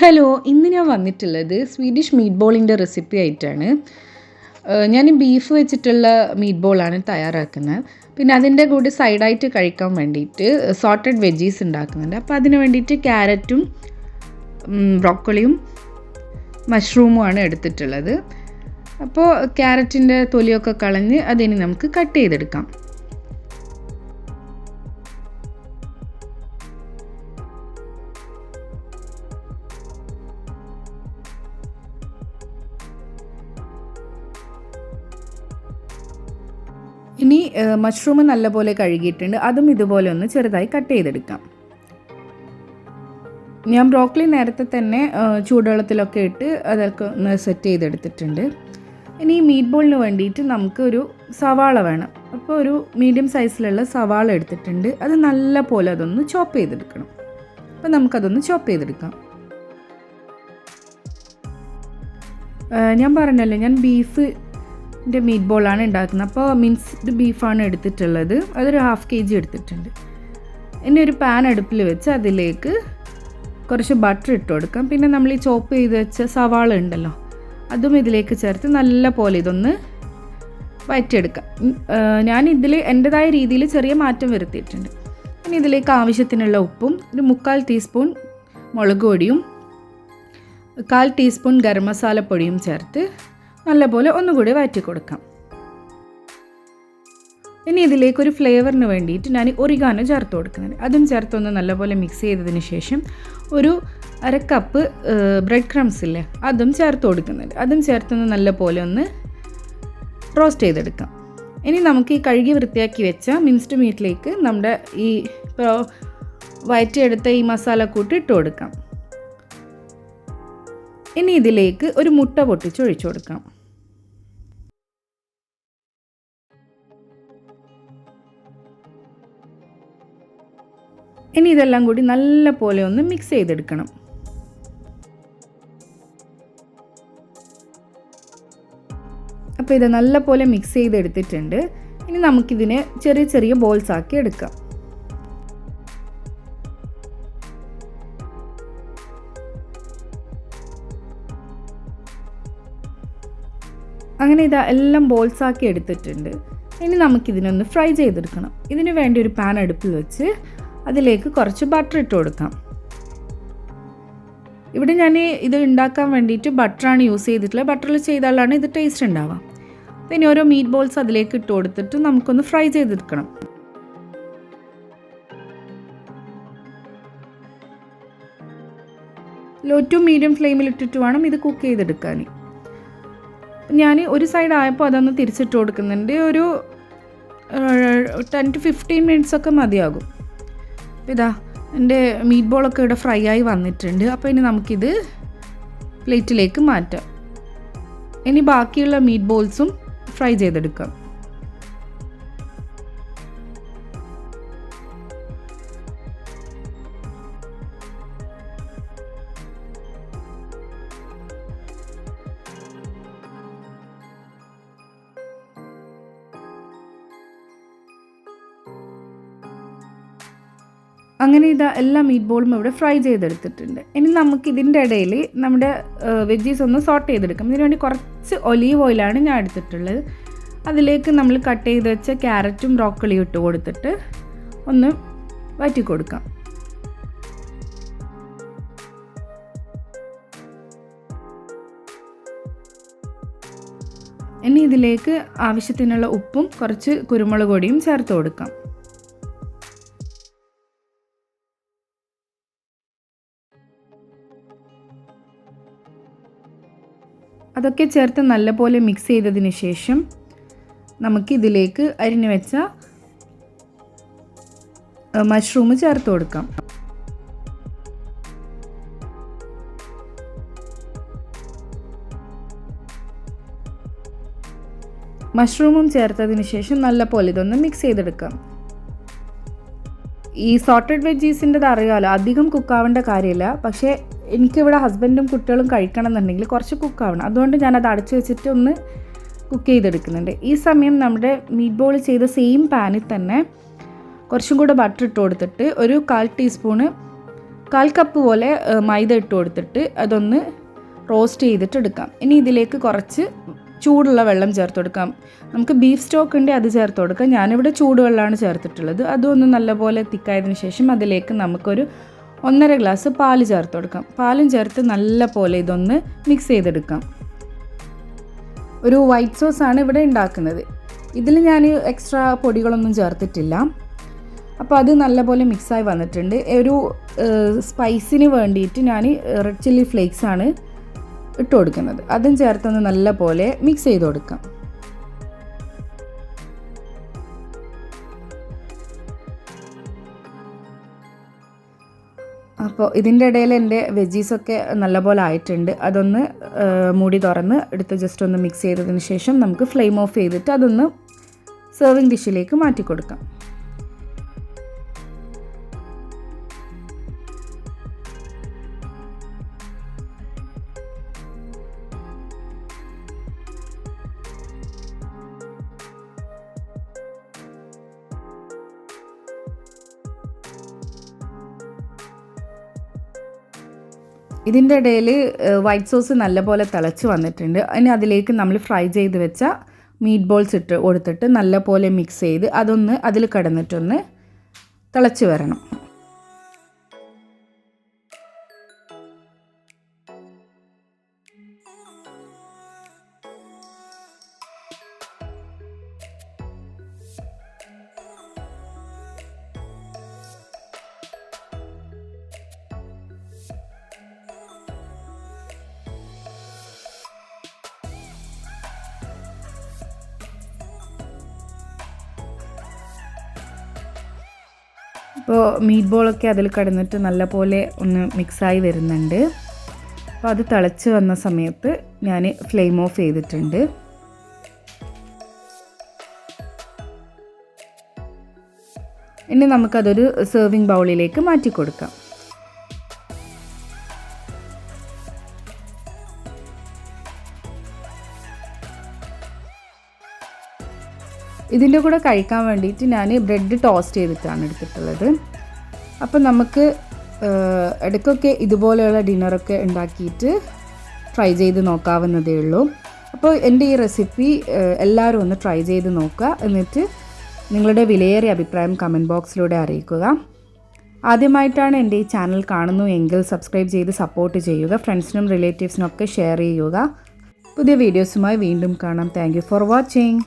Hello ഇന്ന് ഞാൻ വന്നിട്ടുള്ളത് സ്വീഡിഷ് മീറ്റ് ബോളിന്റെ റെസിപ്പി ആയിട്ടാണ് ഞാൻ ബീഫ് വെച്ചിട്ടുള്ള മീറ്റ് ബോളാണ് തയ്യാറാക്കുന്നത്. പിന്നെ അതിന്റെ കൂടെ സൈഡായിട്ട് കഴിക്കാൻ വേണ്ടിയിട്ട് സോട്ടഡ് വെജീസ് ഉണ്ടാക്കുന്നുണ്ട്. അപ്പോൾ അതിന് വേണ്ടിയിട്ട് ക്യാരറ്റും ബ്രോക്കോളിയും മഷ്റൂമുമാണ് എടുത്തിട്ടുള്ളത്. അപ്പോൾ ക്യാരറ്റിന്റെ തൊലിയൊക്കെ കളഞ്ഞ് അതിന് നമുക്ക് കട്ട് ചെയ്തെടുക്കാം. ഇനി മഷ്റൂം നല്ലപോലെ കഴുകിയിട്ടുണ്ട്. അതും ഇതുപോലെ ഒന്ന് ചെറുതായി കട്ട് ചെയ്തെടുക്കാം. ഞാൻ ബ്രോക്കലി നേരത്തെ തന്നെ ചൂടുവെള്ളത്തിലൊക്കെ ഇട്ട് അതൊക്കെ ഒന്ന് സെറ്റ് ചെയ്തെടുത്തിട്ടുണ്ട്. ഇനി ഈ മീറ്റ് ബോളിന് വേണ്ടിയിട്ട് നമുക്കൊരു സവാള വേണം. അപ്പോൾ ഒരു മീഡിയം സൈസിലുള്ള സവാള എടുത്തിട്ടുണ്ട്. അത് നല്ല പോലെ അതൊന്ന് ചോപ്പ് ചെയ്തെടുക്കണം. അപ്പോൾ നമുക്കതൊന്ന് ചോപ്പ് ചെയ്തെടുക്കാം. ഞാൻ പറഞ്ഞല്ലോ ഞാൻ ബീഫ് ന്റെ മീറ്റ് ബോളാണ് ഉണ്ടാക്കുന്നത്. അപ്പോൾ മിൻസ്ഡ് ബീഫാണ് എടുത്തിട്ടുള്ളത്. അതൊരു ഹാഫ് കെ ജി എടുത്തിട്ടുണ്ട്. ഇനി ഒരു പാൻ അടുപ്പിൽ വെച്ച് അതിലേക്ക് കുറച്ച് ബട്ടർ ഇട്ട് കൊടുക്കാം. പിന്നെ നമ്മൾ ഈ ചോപ്പ് ചെയ്ത് വെച്ച സവാള ഉണ്ടല്ലോ അതും ഇതിലേക്ക് ചേർത്ത് നല്ല പോലെ ഇതൊന്ന് വയറ്റിയെടുക്കാം. ഞാൻ ഇതിൽ എന്റെതായ രീതിയിൽ ചെറിയ മാറ്റം വരുത്തിയിട്ടുണ്ട്. ഇനി ഇതിലേക്ക് ആവശ്യത്തിനുള്ള ഉപ്പും ഒരു മുക്കാൽ ടീസ്പൂൺ മുളക് പൊടിയും കാൽ ടീസ്പൂൺ ഗരം മസാലപ്പൊടിയും ചേർത്ത് നല്ലപോലെ ഒന്നുകൂടി വഴറ്റി കൊടുക്കാം ഇനി ഇതിലേക്ക് ഒരു ഫ്ലേവറിന് വേണ്ടിയിട്ട് ഞാൻ ഒറിഗാനോ ചേർത്ത് കൊടുക്കുന്നുണ്ട്. അതും ചേർത്തൊന്ന് നല്ലപോലെ മിക്സ് ചെയ്തതിന് ശേഷം ഒരു അര കപ്പ് ബ്രെഡ് ക്രംസ് ഇല്ലേ അതും ചേർത്ത് കൊടുക്കുന്നുണ്ട്. അതും ചേർത്തൊന്ന് നല്ലപോലെ ഒന്ന് റോസ്റ്റ് ചെയ്തെടുക്കാം. ഇനി നമുക്ക് ഈ കഴുകി വൃത്തിയാക്കി വെച്ച മിൻസ്ഡ് മീറ്റിലേക്ക് നമ്മുടെ ഈ ഇപ്പോൾ വയറ്റിയെടുത്ത ഈ മസാല കൂട്ടി ഇട്ട് കൊടുക്കാം. ഇനി ഇതിലേക്ക് ഒരു മുട്ട പൊട്ടിച്ച് ഒഴിച്ചു കൊടുക്കാം ഇനി ഇതെല്ലാം കൂടി നല്ല പോലെ ഒന്ന് മിക്സ് ചെയ്തെടുക്കണം. അപ്പോൾ ഇത് നല്ല പോലെ മിക്സ് ചെയ്തെടുത്തിട്ടുണ്ട്. ഇനി നമുക്കിതിനെ ചെറിയ ചെറിയ ബോൾസ് ആക്കി എടുക്കാം. അങ്ങനെ ഇതാ എല്ലാം ബോൾസ് ആക്കി എടുത്തിട്ടുണ്ട്. ഇനി നമുക്കിതിനൊന്ന് ഫ്രൈ ചെയ്തെടുക്കണം. ഇതിനു വേണ്ടി ഒരു പാൻ അടുപ്പിൽ വെച്ച് അതിലേക്ക് കുറച്ച് ബട്ടർ ഇട്ട് കൊടുക്കാം. ഇവിടെ ഞാൻ ഇത് ഉണ്ടാക്കാൻ വേണ്ടിയിട്ട് ബട്ടറാണ് യൂസ് ചെയ്തിട്ടുള്ളത്. ബട്ടറിൽ ചെയ്താലാണ് ഇത് ടേസ്റ്റ് ഉണ്ടാവുക. പിന്നെ ഓരോ മീറ്റ് ബോൾസ് അതിലേക്ക് ഇട്ട് കൊടുത്തിട്ട് നമുക്കൊന്ന് ഫ്രൈ ചെയ്തെടുക്കണം. ലോ ടു മീഡിയം ഫ്ലെയിമിൽ ഇട്ടിട്ട് വേണം ഇത് കുക്ക് ചെയ്തെടുക്കാൻ ഞാൻ ഒരു സൈഡ് ആയപ്പോൾ അതൊന്ന് തിരിച്ചിട്ട് കൊടുക്കുന്നുണ്ട്. ഒരു ടെൻ ടു ഫിഫ്റ്റീൻ മിനിറ്റ്സ് ഒക്കെ മതിയാകും. ഇതാ എന്റെ മീറ്റ് ബോളൊക്കെ ഇവിടെ ഫ്രൈ ആയി വന്നിട്ടുണ്ട്. അപ്പോൾ ഇനി നമുക്കിത് പ്ലേറ്റിലേക്ക് മാറ്റാം. ഇനി ബാക്കിയുള്ള മീറ്റ് ബോൾസും ഫ്രൈ ചെയ്തെടുക്കാം. അങ്ങനെ ഇതാ എല്ലാ മീറ്റ് ബോളും ഇവിടെ ഫ്രൈ ചെയ്തെടുത്തിട്ടുണ്ട്. ഇനി നമുക്ക് ഇതിന്റെ ഇടയിൽ നമ്മുടെ വെജീസ് ഒന്ന് സോട്ട് ചെയ്തെടുക്കാം. ഇതിന് വേണ്ടി കുറച്ച് ഒലീവ് ഓയിലാണ് ഞാൻ എടുത്തിട്ടുള്ളത്. അതിലേക്ക് നമ്മൾ കട്ട് ചെയ്ത് വെച്ച ക്യാരറ്റും ബ്രോക്കളിയും ഇട്ട് കൊടുത്തിട്ട് ഒന്ന് വറ്റി കൊടുക്കാം. ഇനി ഇതിലേക്ക് ആവശ്യത്തിനുള്ള ഉപ്പും കുറച്ച് കുരുമുളക് പൊടിയും ചേർത്ത് കൊടുക്കാം. അതൊക്കെ ചേർത്ത് നല്ലപോലെ മിക്സ് ചെയ്തതിന് ശേഷം നമുക്കിതിലേക്ക് അരിഞ്ഞു വെച്ച മഷ്റൂം ചേർത്ത് കൊടുക്കാം. മഷ്റൂമും ചേർത്തതിന് ശേഷം നല്ലപോലെ ഇതൊന്ന് മിക്സ് ചെയ്തെടുക്കാം. ഈ സോട്ടഡ് വെജീസിന്റെത് അറിയാമല്ലോ അധികം കുക്കാവേണ്ട കാര്യമില്ല. പക്ഷേ എനിക്കിവിടെ ഹസ്ബൻഡും കുട്ടികളും കഴിക്കണം എന്നുണ്ടെങ്കിൽ കുറച്ച് കുക്കാവണം അതുകൊണ്ട് ഞാനത് അടച്ചു വെച്ചിട്ട് ഒന്ന് കുക്ക് ചെയ്തെടുക്കുന്നുണ്ട്. ഈ സമയം നമ്മുടെ മീറ്റ് ബോൾ ചെയ്ത സെയിം പാനിൽ തന്നെ കുറച്ചും കൂടെ ബട്ടർ ഇട്ട് കൊടുത്തിട്ട് ഒരു കാൽ ടീസ്പൂണ് കാൽ കപ്പ് പോലെ മൈദ ഇട്ട് കൊടുത്തിട്ട് അതൊന്ന് റോസ്റ്റ് ചെയ്തിട്ട് എടുക്കാം. ഇനി ഇതിലേക്ക് കുറച്ച് ചൂടുള്ള വെള്ളം ചേർത്ത് കൊടുക്കാം. നമുക്ക് ബീഫ് സ്റ്റോക്ക് ഉണ്ട് അത് ചേർത്ത് കൊടുക്കാം. ഞാനിവിടെ ചൂടുവെള്ളമാണ് ചേർത്തിട്ടുള്ളത്. അതൊന്ന് നല്ലപോലെ തിക്കായതിനു ശേഷം അതിലേക്ക് നമുക്കൊരു ഒന്നര ഗ്ലാസ് പാൽ ചേർത്ത് കൊടുക്കാം. പാലും ചേർത്ത് നല്ല പോലെ ഇതൊന്ന് മിക്സ് ചെയ്തെടുക്കാം. ഒരു വൈറ്റ് സോസ് ആണ് ഇവിടെ ഉണ്ടാക്കുന്നത്. ഇതിൽ ഞാൻ എക്സ്ട്രാ പൊടികളൊന്നും ചേർത്തിട്ടില്ല. അപ്പോൾ അത് നല്ലപോലെ മിക്സായി വന്നിട്ടുണ്ട്. ഒരു സ്പൈസിന് വേണ്ടിയിട്ട് ഞാൻ റെഡ് ചില്ലി ഫ്ലേക്സ് ആണ് ഇട്ട് കൊടുക്കുന്നത്. അതും ചേർത്തൊന്ന് നല്ലപോലെ മിക്സ് ചെയ്ത് കൊടുക്കാം. അപ്പോൾ ഇതിന്റെ ഇടയിൽ എന്റെ വെജീസൊക്കെ നല്ലപോലെ ആയിട്ടുണ്ട്. അതൊന്ന് മൂടി തുറന്ന് എടുത്ത് ജസ്റ്റ് ഒന്ന് മിക്സ് ചെയ്തതിന് ശേഷം നമുക്ക് ഫ്ലെയിം ഓഫ് ചെയ്തിട്ട് അതൊന്ന് സെർവിങ് ഡിഷിലേക്ക് മാറ്റി കൊടുക്കാം ഇതിന്റെ ഇടയിൽ വൈറ്റ് സോസ് നല്ലപോലെ തിളച്ച് വന്നിട്ടുണ്ട്. ഇനി അതിലേക്ക് നമ്മൾ ഫ്രൈ ചെയ്ത് വെച്ച മീറ്റ് ബോൾസ് ഇട്ട് കൊടുത്തിട്ട് നല്ലപോലെ മിക്സ് ചെയ്ത് അതൊന്ന് അതിൽ കിടന്നിട്ടൊന്ന് തിളച്ച് വരണം. ഇപ്പോൾ മീറ്റ് ബോളൊക്കെ അതിൽ കിടന്നിട്ട് നല്ലപോലെ ഒന്ന് മിക്സായി വരുന്നുണ്ട്. അപ്പോൾ അത് തിളച്ച് വന്ന സമയത്ത് ഞാൻ ഫ്ലെയിം ഓഫ് ചെയ്തിട്ടുണ്ട്. ഇനി നമുക്കതൊരു സെർവിങ് ബൗളിലേക്ക് മാറ്റി കൊടുക്കാം ഇതിന്റെ കൂടെ കഴിക്കാൻ വേണ്ടിയിട്ട് ഞാൻ ബ്രെഡ് ടോസ്റ്റ് ചെയ്തിട്ടാണ് എടുത്തിട്ടുള്ളത്. അപ്പം നമുക്ക് ഇടയ്ക്കൊക്കെ ഇതുപോലെയുള്ള ഡിന്നറൊക്കെ ഉണ്ടാക്കിയിട്ട് ട്രൈ ചെയ്ത് നോക്കാവുന്നതേ ഉള്ളൂ. അപ്പോൾ എന്റെ ഈ റെസിപ്പി എല്ലാവരും ഒന്ന് ട്രൈ ചെയ്ത് നോക്കുക. എന്നിട്ട് നിങ്ങളുടെ വിലയേറിയ അഭിപ്രായം കമന്റ് ബോക്സിലൂടെ അറിയിക്കുക. ആദ്യമായിട്ടാണ് എന്റെ ഈ ചാനൽ കാണുന്നു എങ്കിൽ സബ്സ്ക്രൈബ് ചെയ്ത് സപ്പോർട്ട് ചെയ്യുക. ഫ്രണ്ട്സിനും റിലേറ്റീവ്സിനും ഒക്കെ ഷെയർ ചെയ്യുക. പുതിയ വീഡിയോസുമായി വീണ്ടും കാണാം. Thank for watching.